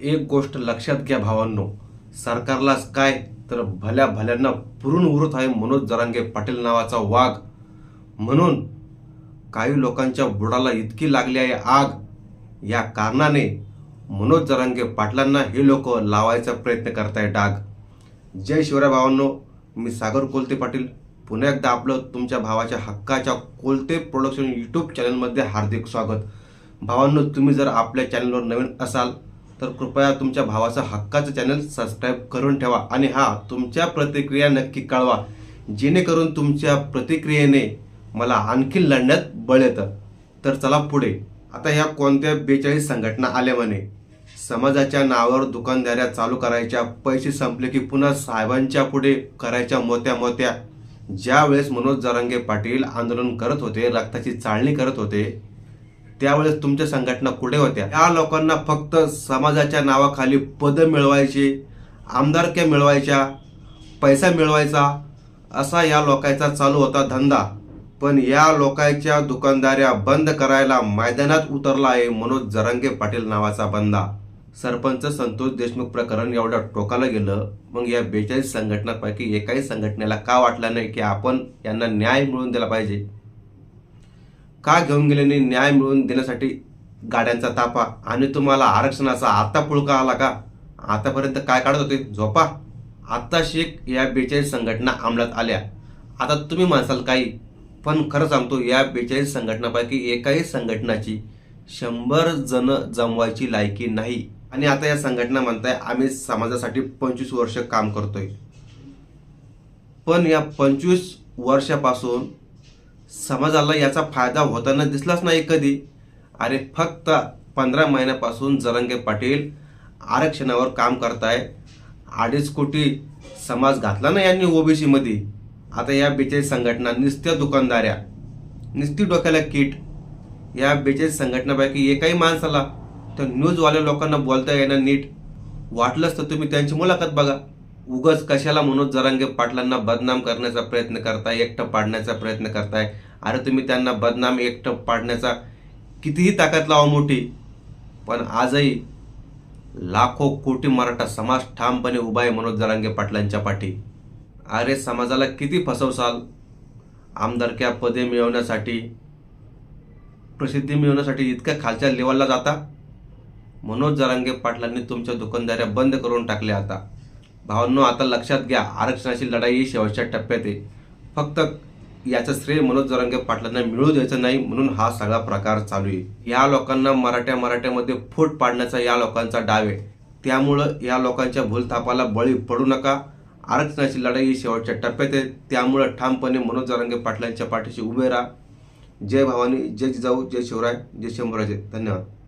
एक गोष्ट लक्षात घ्या भावांनो. सरकारलाच काय तर भल्या भल्यांना पुरून उरत आहे मनोज जरांगे पाटील नावाचा वाघ. म्हणून काही लोकांच्या बुडाला इतकी लागली आहे आग. या कारणाने मनोज जरांगे पाटलांना हे लोक लावायचा प्रयत्न करताय डाग. जय शिवराय भावांनो मी सागर कोलते पाटील. पुन्हा एकदा आपलं तुमच्या भावाच्या हक्काच्या कोलते प्रोडक्शन यूट्यूब चॅनलमध्ये हार्दिक स्वागत. भावांनो तुम्ही जर आपल्या चॅनलवर नवीन असाल तर कृपया तुमच्या भावाचं हक्काचं चॅनल सबस्क्राईब करून ठेवा आणि हा तुमच्या प्रतिक्रिया नक्की कळवा. जेणेकरून तुमच्या प्रतिक्रियेने मला आणखी लढण्यात बळ येतं. तर चला पुढे. आता ह्या कोणत्या बेचाळीस संघटना आल्या म्हणे? समाजाच्या नावावर दुकानदाऱ्या चालू करायच्या पैसे संपले की पुन्हा साहेबांच्या पुढे करायच्या मोत्या मोत्या. ज्यावेळेस मनोज जरांगे पाटील आंदोलन करत होते रक्ताची चाळणी करत होते त्यावेळेस तुमच्या संघटना कुठे होत्या? या लोकांना फक्त समाजाच्या नावाखाली पदं मिळवायची आमदारक्या मिळवायच्या पैसा मिळवायचा असा या लोकांचा चालू होता धंदा. पण या लोकांच्या दुकानदाऱ्या बंद करायला मैदानात उतरला आहे मनोज जरांगे पाटील नावाचा बंदा. सरपंच संतोष देशमुख प्रकरण एवढ्या टोकाला गेलं. मग या बेचाळीस संघटनांपैकी एकाही संघटनेला का वाटलं नाही की आपण यांना न्याय मिळवून दिला पाहिजे? का घेऊन गेल्याने न्याय मिळवून देण्यासाठी गाड्यांचा तापा आणि तुम्हाला आरक्षणाचा आता पुळका आला का? आतापर्यंत काय काढत होते? झोपा. आत्ता शेख या बेचाळीस संघटना अंमलात आल्या. आता तुम्ही म्हणसाल काही. पण खरं सांगतो या बेचाळीस संघटनापैकी एकाही संघटनाची शंभर जण जमवायची लायकी नाही. आणि आता या संघटना म्हणताय आम्ही समाजासाठी पंचवीस वर्ष काम करतोय. पण या पंचवीस वर्षापासून समाजाला याचा फायदा होताना दिसलाच नाही कधी. अरे फक्त पंधरा महिन्यापासून जरंगे पाटील आरक्षणावर काम करताय. अडीच कोटी समाज घातला ना यांनी ओबीसीमध्ये. आता या बेचाळीस संघटना निस्त्या दुकानदाऱ्या निस्ती डोक्याला किट. या बेचाळीस संघटनापैकी एकाही माणसाला तर न्यूजवाल्या लोकांना बोलता येणं नीट. वाटलंच तर तुम्ही त्यांची मुलाखत बघा. उगच कशाला मनोज जरांगे पाटलांना बदनाम करण्याचा प्रयत्न करताय एकटं पाडण्याचा प्रयत्न करताय? अरे तुम्ही त्यांना बदनाम एकटं पाडण्याचा कितीही ताकद लावा मोठी पण आजही लाखो कोटी मराठा समाज ठामपणे उभा आहे मनोज जरांगे पाटलांच्या पाठी. अरे समाजाला किती फसवसाल आमदारक्या पदे मिळवण्यासाठी प्रसिद्धी मिळवण्यासाठी इतक्या खालच्या लेवलला जाता? मनोज जरांगे पाटलांनी तुमच्या दुकानदाऱ्या बंद करून टाकल्या आता. भावांनो आता लक्षात घ्या आरक्षणाची लढाई ही शेवटच्या टप्प्यात आहे. फक्त याचं श्रेय मनोज जरांगे पाटलांना मिळू द्यायचं नाही म्हणून हा सगळा प्रकार चालू आहे. या लोकांना मराठ्या मराठ्यामध्ये फूट पाडण्याचा या लोकांचा डाव आहे. त्यामुळं या लोकांच्या भूलथापाला बळी पडू नका. आरक्षणाची लढाई ही शेवटच्या टप्प्यात आहे. त्यामुळं ठामपणे मनोज जरांगे पाटलांच्या पाठीशी उभे राहा. जय भवानी जय जिजाऊ जय शिवराय जय शंभराजे. धन्यवाद.